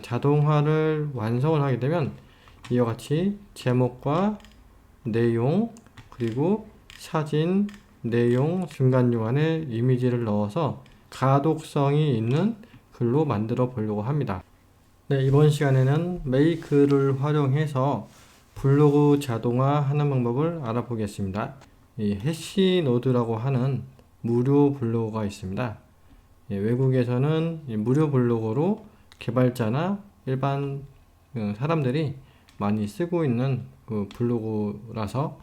자동화를 완성을 하게 되면 이와 같이 제목과 내용 그리고 사진, 내용, 중간중간에 이미지를 넣어서 가독성이 있는 글로 만들어 보려고 합니다. 네, 이번 시간에는 메이크를 활용해서 블로그 자동화 하는 방법을 알아보겠습니다. 이 해시 노드라고 하는 무료 블로그가 있습니다. 예, 외국에서는 이 무료 블로그로 개발자나 일반 어, 사람들이 많이 쓰고 있는 그 블로그라서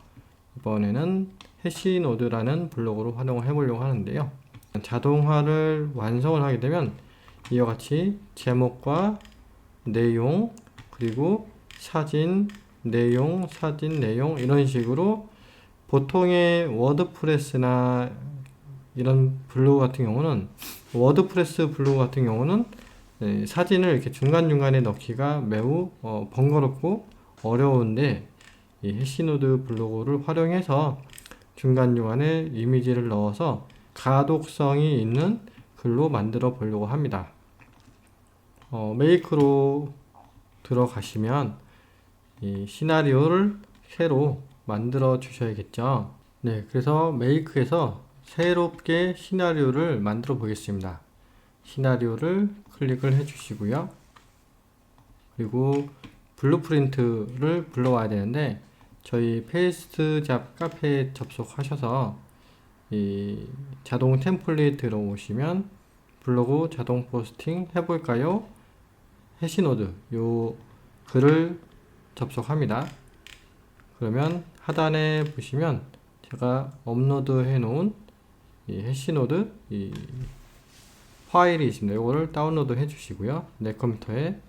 이번에는 해시노드라는 블로그로 활용을 해보려고 하는데요. 자동화를 완성을 하게 되면 이와 같이 제목과 내용 그리고 사진, 내용, 사진, 내용 이런 식으로 보통의 워드프레스나 이런 블로그 같은 경우는 워드프레스 블로그 같은 경우는 네, 사진을 이렇게 중간중간에 넣기가 매우 어, 번거롭고 어려운데 이 해시노드 블로그를 활용해서 중간중간에 이미지를 넣어서 가독성이 있는 글로 만들어 보려고 합니다. 어, 메이크로 들어가시면 이 시나리오를 새로 만들어 주셔야겠죠. 네, 그래서 메이크에서 새롭게 시나리오를 만들어 보겠습니다. 시나리오를 클릭을 해 주시고요. 그리고 블루프린트를 불러와야 되는데 저희 페이스트 잡 카페에 접속하셔서 이 자동 템플릿 들어오시면 블로그 자동 포스팅 해볼까요? 해시노드 요 글을 접속합니다. 그러면 하단에 보시면 제가 업로드 해 놓은 이 해시노드 이 파일이 있습니다. 이거를 다운로드 해 주시고요. 내 컴퓨터에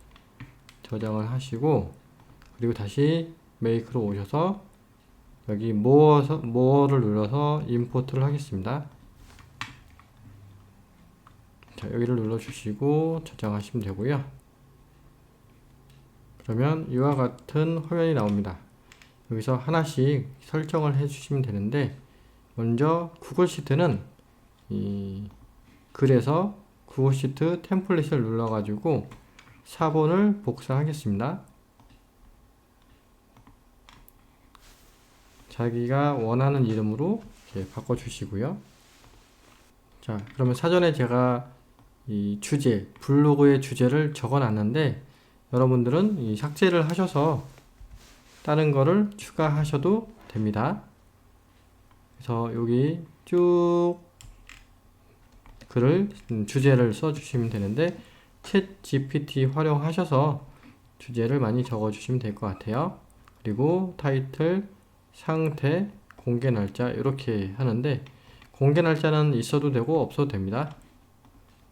저장을 하시고 그리고 다시 메이크로 오셔서 여기 모어서 모어를 눌러서 임포트를 하겠습니다. 자, 여기를 눌러 주시고 저장하시면 되고요. 그러면 이와 같은 화면이 나옵니다. 여기서 하나씩 설정을 해 주시면 되는데 먼저 구글 시트는 이 글에서 구글 시트 템플릿을 눌러 가지고 사본을 복사하겠습니다. 자기가 원하는 이름으로 이렇게 바꿔 주시고요. 자, 그러면 사전에 제가 이 주제, 블로그의 주제를 적어 놨는데 여러분들은 이 삭제를 하셔서 다른 거를 추가하셔도 됩니다. 그래서 여기 쭉 글을 음, 주제를 써 주시면 되는데 챗 GPT 활용하셔서 주제를 많이 적어 주시면 될 것 같아요. 그리고 타이틀, 상태, 공개 날짜 이렇게 하는데 공개 날짜는 있어도 되고 없어도 됩니다.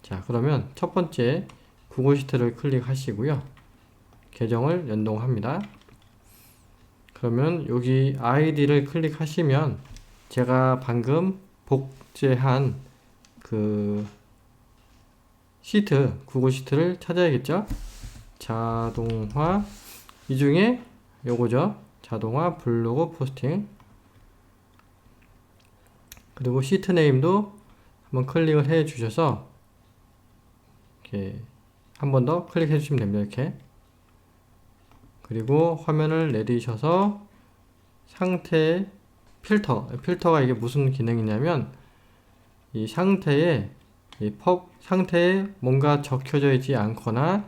자, 그러면 첫 번째 구글 시트를 클릭하시고요. 계정을 연동합니다. 그러면 여기 아이디를 클릭하시면 제가 방금 복제한 그 시트, 구글 시트를 찾아야겠죠? 자동화 이 중에 요거죠. 자동화 블로그 포스팅 그리고 시트 네임도 한번 클릭을 해 주셔서 이렇게 한 번 더 클릭해 주시면 됩니다. 이렇게 그리고 화면을 내리셔서 상태 필터 필터가 이게 무슨 기능이냐면 이 상태에 이 펍, 상태에 뭔가 적혀져 있지 않거나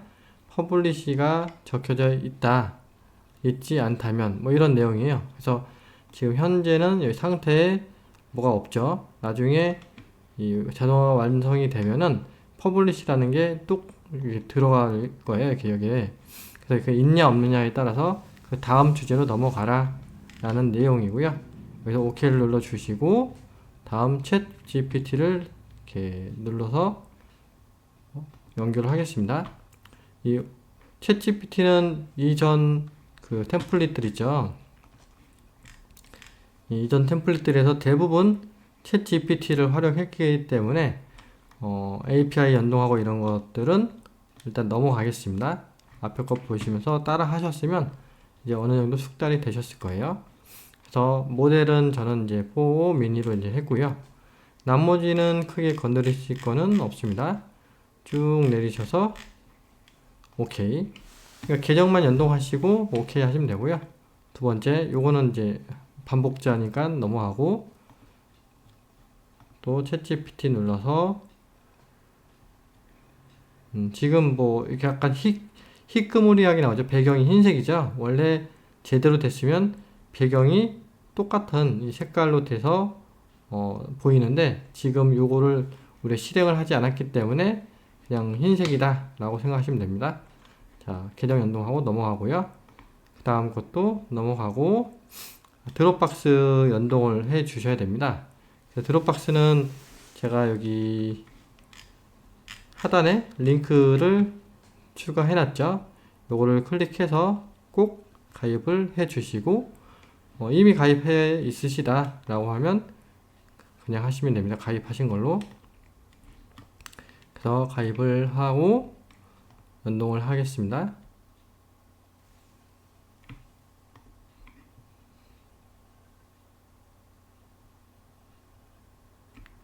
퍼블리시가 적혀져 있다 있지 않다면 뭐 이런 내용이에요. 그래서 지금 현재는 여기 상태에 뭐가 없죠. 나중에 이 자동화 완성이 되면은 퍼블리시라는 게 뚝 들어갈 거예요 이렇게 여기에. 그래서 그 있냐 없느냐에 따라서 그 다음 주제로 넘어가라 라는 내용이고요. 여기서 OK를 눌러 주시고 다음 챗 GPT를 이렇게 눌러서 연결을 하겠습니다. 이 챗 GPT는 이전 그 템플릿들 있죠. 이전 템플릿들에서 대부분 챗 GPT를 활용했기 때문에 어, API 연동하고 이런 것들은 일단 넘어가겠습니다. 앞에 거 보시면서 따라 하셨으면 이제 어느 정도 숙달이 되셨을 거예요. 그래서 모델은 저는 이제 4 미니로 이제 했고요. 나머지는 크게 건드리실 거는 없습니다. 쭉 내리셔서 오케이. 그러니까 계정만 연동하시고 오케이 하시면 되고요. 두 번째, 요거는 이제 반복자니까 넘어가고 또 챗GPT 눌러서 음, 지금 뭐 이렇게 약간 희, 희끄무리하게 나오죠. 배경이 흰색이죠. 원래 제대로 됐으면 배경이 똑같은 이 색깔로 돼서 어, 보이는데 지금 요거를 우리 실행을 하지 않았기 때문에 그냥 흰색이다 라고 생각하시면 됩니다. 자, 계정 연동하고 넘어가고요. 그 다음 것도 넘어가고 드롭박스 연동을 해 주셔야 됩니다. 드롭박스는 제가 여기 하단에 링크를 추가해 놨죠. 요거를 클릭해서 꼭 가입을 해 주시고 어, 이미 가입해 있으시다 라고 하면 그냥 하시면 됩니다. 가입하신 걸로 그래서 가입을 하고 연동을 하겠습니다.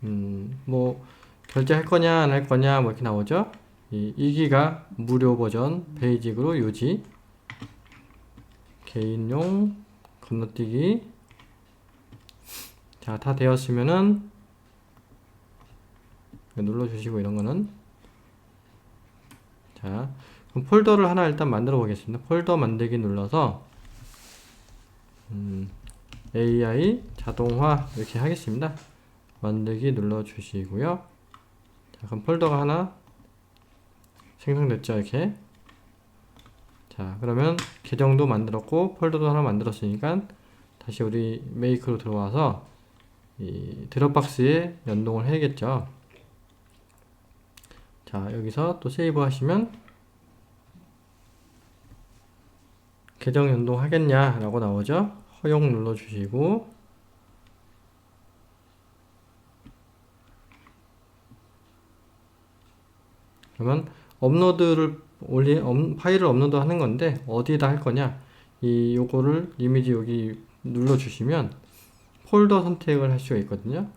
음, 뭐 결제할 거냐 안 할 거냐 뭐 이렇게 나오죠. 이 2기가 무료 버전 베이직으로 유지 개인용 건너뛰기. 자 다 되었으면은 눌러주시고 이런 거는. 자 그럼 폴더를 하나 일단 만들어 보겠습니다. 폴더 만들기 눌러서 음, AI 자동화 이렇게 하겠습니다. 만들기 눌러 주시고요. 자 그럼 폴더가 하나 생성됐죠 이렇게 자 그러면 계정도 만들었고 폴더도 하나 만들었으니까 다시 우리 메이크로 들어와서 이 드롭박스에 연동을 해야겠죠? 자 여기서 또 세이브 하시면 계정 연동 하겠냐 라고 나오죠? 허용 눌러 주시고 그러면 업로드를 올리 업, 파일을 업로드 하는 건데 어디에다 할 거냐? 이 요거를 이미지 여기 눌러 주시면 폴더 선택을 할 수가 있거든요.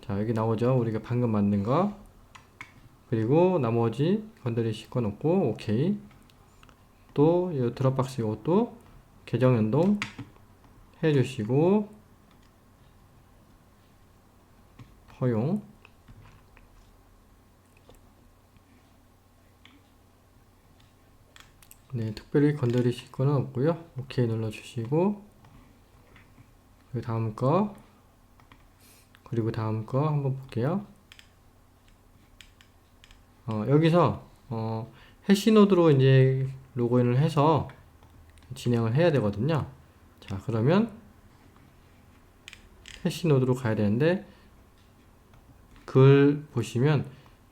자 여기 나오죠 우리가 방금 만든 거. 그리고 나머지 건드리실 건 없고 오케이 또 이 드롭박스 이것도 계정 연동 해주시고 허용 네 특별히 건드리실 거는 없고요 오케이 눌러주시고 그 다음 거 그리고 다음 거 한번 볼게요. 어, 여기서 어, 해시 노드로 이제 로그인을 해서 진행을 해야 되거든요. 자, 그러면 해시 노드로 가야 되는데 글 보시면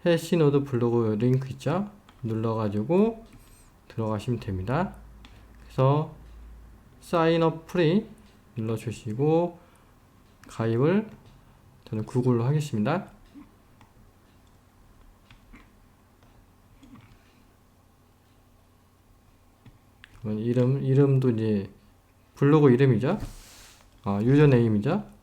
해시 노드 블로그 링크 있죠? 눌러가지고 들어가시면 됩니다. 그래서 사인업 프리 눌러주시고 가입을 저는 구글로 하겠습니다. 이름 이름도 이제 블로그 이름이죠. 아, 유저 네임이죠.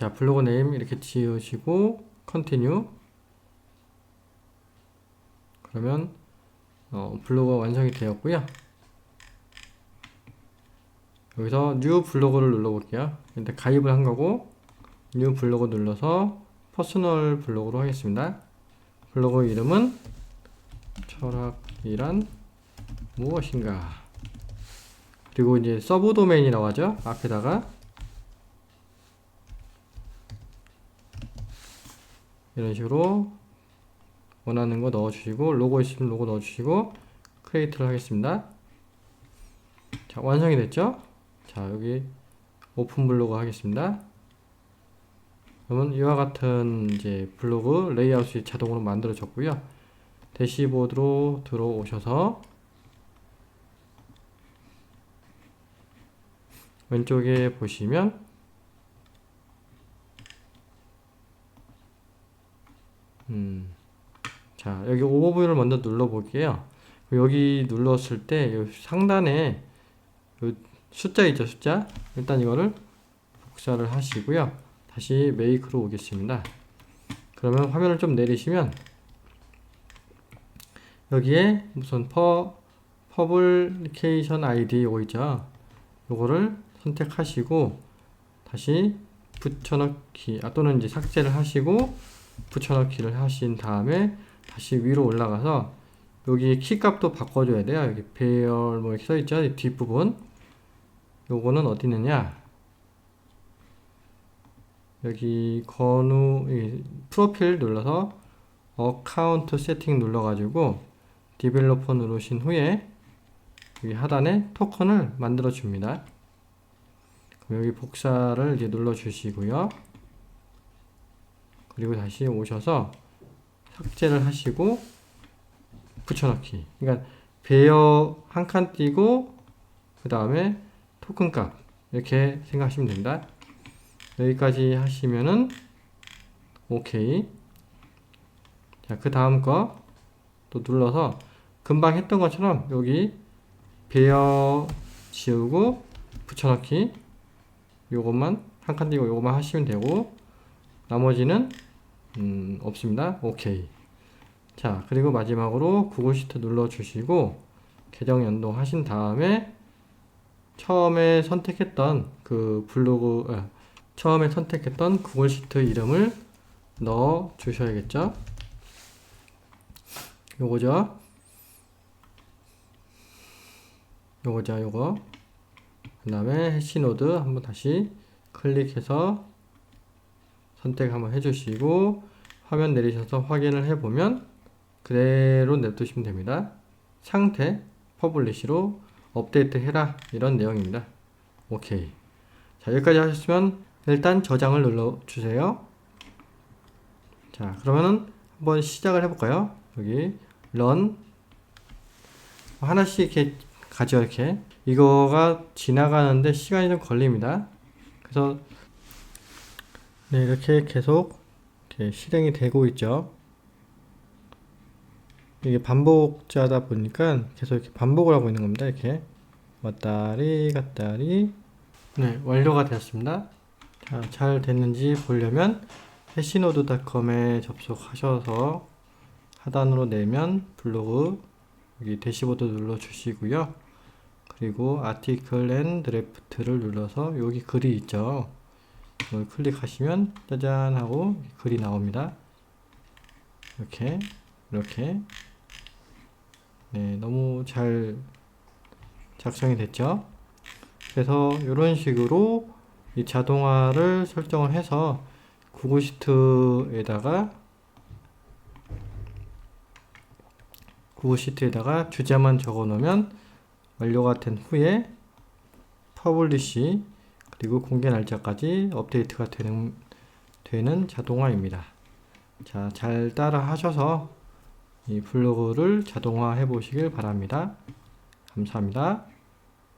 자, 블로그 네임 이렇게 지으시고 컨티뉴 그러면 어, 블로그가 완성이 되었고요. 여기서 뉴 블로그를 눌러 볼게요. 일단 가입을 한 거고 뉴 블로그 눌러서 퍼스널 블로그로 하겠습니다. 블로그 이름은 철학이란 무엇인가 그리고 이제 서브 도메인이라고 하죠. 앞에다가 이런 식으로 원하는 거 넣어주시고 로고 있으면 로고 넣어주시고 크리에이트를 하겠습니다. 자 완성이 됐죠? 자 여기 오픈 블로그 하겠습니다. 그러면 이와 같은 이제 블로그 레이아웃이 자동으로 만들어졌고요. 대시보드로 들어오셔서 왼쪽에 보시면 음, 자 여기 오버뷰를 먼저 눌러 볼게요. 여기 눌렀을 때요 상단에 요 숫자 있죠 숫자? 일단 이거를 복사를 하시고요. 다시 메이크로 오겠습니다. 그러면 화면을 좀 내리시면 여기에 무슨 퍼 퍼블리케이션 아이디 있죠? 요거를 선택하시고 다시 붙여넣기 아 또는 이제 삭제를 하시고 붙여넣기를 하신 다음에 다시 위로 올라가서 여기 키 값도 바꿔줘야 돼요 여기 배열 뭐 이렇게 써있죠 이 뒷부분 요거는 어디 있느냐 여기 건우 이 프로필 눌러서 어카운트 세팅 눌러가지고 디벨로퍼 누르신 후에 여기 하단에 토큰을 만들어 줍니다. 여기 복사를 이제 눌러 주시고요. 그리고 다시 오셔서 삭제를 하시고 붙여넣기. 그러니까 배열 한 칸 띄고 그 다음에 토큰 값 이렇게 생각하시면 됩니다. 여기까지 하시면은 오케이. 자, 그 다음 거 또 눌러서 금방 했던 것처럼 여기 배열 지우고 붙여넣기 요것만 한 칸 띄고 요것만 하시면 되고 나머지는 음, 없습니다. 오케이. 자, 그리고 마지막으로 구글 시트 눌러 주시고 계정 연동 하신 다음에 처음에 선택했던 그 블로그 아, 처음에 선택했던 구글 시트 이름을 넣어 주셔야겠죠. 요거죠. 요거죠, 요거. 그 다음에 해시노드 한번 다시 클릭해서 선택 한번 해주시고 화면 내리셔서 확인을 해보면 그대로 냅두시면 됩니다. 상태 퍼블리시로 업데이트 해라 이런 내용입니다. 오케이. 자 여기까지 하셨으면 일단 저장을 눌러 주세요. 자 그러면은 한번 시작을 해볼까요? 여기 run 하나씩 이렇게 가죠 이렇게 이거가 지나가는데 시간이 좀 걸립니다. 그래서 네 이렇게 계속 이렇게 실행이 되고 있죠. 이게 반복자다 보니까 계속 이렇게 반복을 하고 있는 겁니다. 이렇게 왔다리 갔다리 네 완료가 되었습니다. 자, 잘 됐는지 보려면 해시노드닷컴에 접속하셔서 하단으로 내면 블로그 여기 대시보드 눌러 주시고요. 그리고 아티클 앤 드래프트를 눌러서 여기 글이 있죠. 이걸 클릭하시면 짜잔 하고 글이 나옵니다. 이렇게 이렇게 네, 너무 잘 작성이 됐죠. 그래서 이런 식으로 이 자동화를 설정을 해서 구글 시트에다가 구글 시트에다가 주제만 적어 놓으면 완료가 된 후에 퍼블리시 그리고 공개 날짜까지 업데이트가 되는 되는 자동화입니다. 자, 잘 따라 하셔서 이 블로그를 자동화 해 보시길 바랍니다. 감사합니다.